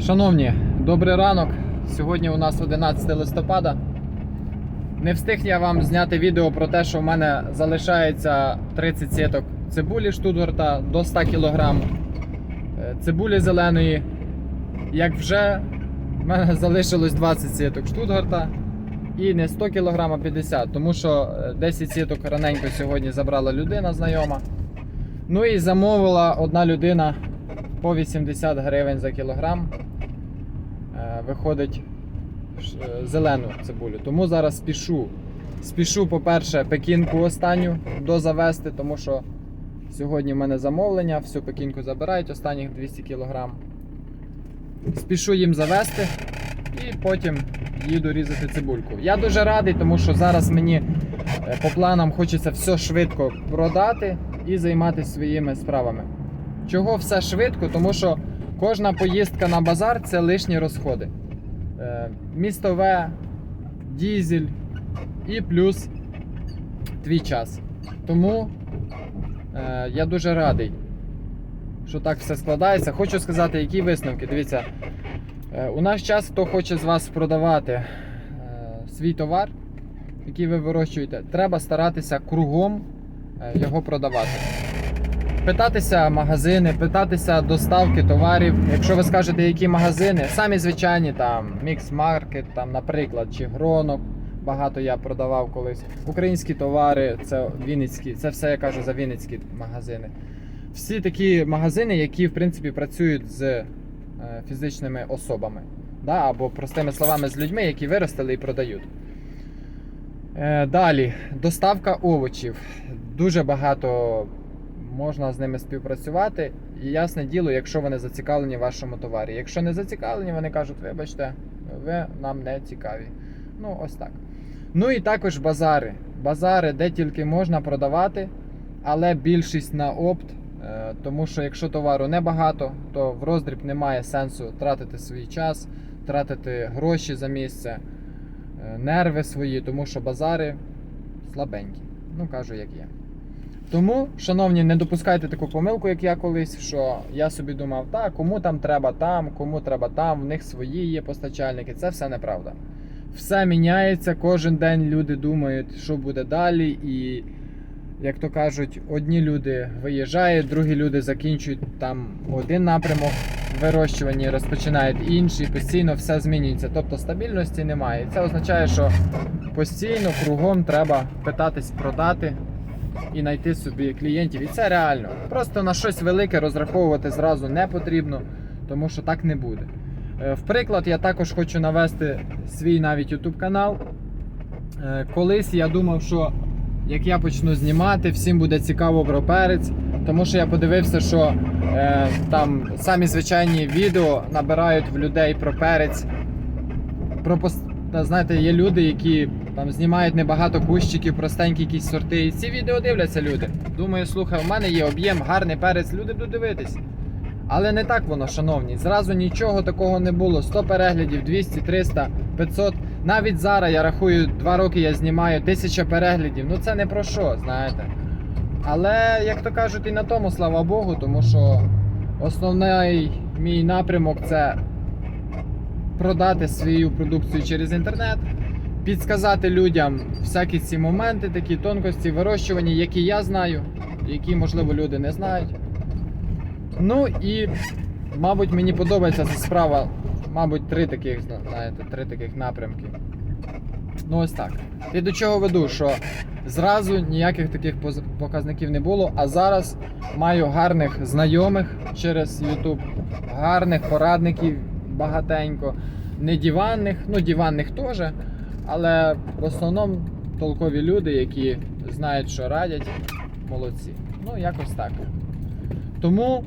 Шановні, добрий ранок. Сьогодні у нас 11 листопада. Не встиг я вам зняти відео про те, що в мене залишається 30 сіток цибулі Штутгарта до 100 кг. Е, Цибулі зеленої. Як вже в мене залишилось 20 сіток Штутгарта. І не 100 кг, а 50, тому що е, 10 сіток раненько сьогодні забрала людина знайома. Ну і замовила одна людина по 80 гривень за кілограм. Е, Виходить е, зелену цибулю. Тому зараз спішу. Спішу, по-перше, пекінку останню дозавести, тому що сьогодні в мене замовлення, всю пекінку забирають, останніх 200 кілограм. Спішу їм завести і потім їду різати цибульку. Я дуже радий, тому що зараз мені е, по планам хочеться все швидко продати і займатися своїми справами. Чого все швидко? Тому що кожна поїздка на базар це лишні розходи. Е, Містове, дізель і плюс твій час. Тому е, я дуже радий, що так все складається. Хочу сказати, які висновки. Дивіться, е, у наш час, хто хоче з вас продавати свій товар, який ви вирощуєте, треба старатися кругом його продавати. Питатися магазини, питатися доставки товарів. Якщо ви скажете, які магазини, самі звичайні там Market, там, наприклад, чи Гронок. Багато я продавав колись. Українські товари, це Вінницькі, це все я кажу за Вінницькі магазини. Всі такі магазини, які в принципі працюють з е, фізичними особами, да? або простими словами, з людьми, які виростили і продають. Е, Далі, доставка овочів. Дуже багато можна з ними співпрацювати. І ясне діло, якщо вони зацікавлені в вашому товарі. Якщо не зацікавлені, вони кажуть, вибачте, ви нам не цікаві. Ну, ось так. Ну і також базари. Базари, де тільки можна продавати, але більшість на опт. Е, Тому що якщо товару небагато, то в роздріб немає сенсу тратити свій час, тратити гроші за місце, е, нерви свої, тому що базари слабенькі. Ну, кажу, як є. Тому, шановні, не допускайте таку помилку, як я колись, що я собі думав, так, кому там треба там, кому треба там, в них свої є постачальники. Це все неправда. Все міняється, кожен день люди думають, що буде далі, і, як то кажуть, одні люди виїжджають, другі люди закінчують там один напрямок вирощування, розпочинають інший, постійно все змінюється. Тобто стабільності немає. І це означає, що постійно кругом треба питатись продати і знайти собі клієнтів. І це реально. Просто на щось велике розраховувати зразу не потрібно, тому що так не буде. Е, В приклад, я також хочу навести свій навіть YouTube канал. Е, Колись я думав, що як я почну знімати, всім буде цікаво про перець, тому що я подивився, що е, там самі звичайні відео набирають в людей про перець. Про та, знаєте, є люди, які там знімають небагато кущиків, простенькі якісь сорти. І ці відео дивляться люди. Думаю, слухай, у мене є об'єм, гарний перець, люди будуть дивитись. Але не так воно, шановні. Зразу нічого такого не було. 100 переглядів, 200, 300, 500. Навіть зараз я рахую, 2 роки я знімаю 1000 переглядів. Ну це не про що, знаєте. Але, як то кажуть, і на тому слава Богу, тому що основний мій напрямок це продати свою продукцію через інтернет, підсказати людям всякі ці моменти, такі тонкості вирощування, які я знаю, які, можливо, люди не знають. Ну і, мабуть, мені подобається ця справа. Мабуть, три таких, знаєте, три таких напрямки. Ну, ось так. І до чого веду, що зразу ніяких таких показників не було, а зараз маю гарних знайомих через YouTube, гарних порадників багатенько. Не диванних, ну диванних теж, але в основному толкові люди, які знають, що радять, молодці. Ну, якось так. Тому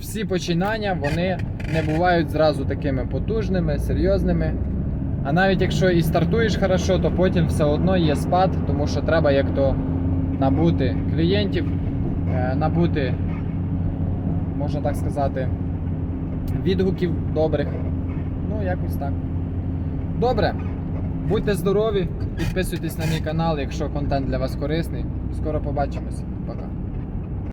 всі починання вони не бувають зразу такими потужними, серйозними. А навіть якщо і стартуєш хорошо, то потім все одно є спад, тому що треба як то набути клієнтів, е, набути, можна так сказати, відгуків добрих. Ну, якось так. Добре. Будьте здорові, підписуйтесь на мій канал, якщо контент для вас корисний. Скоро побачимось. Пока.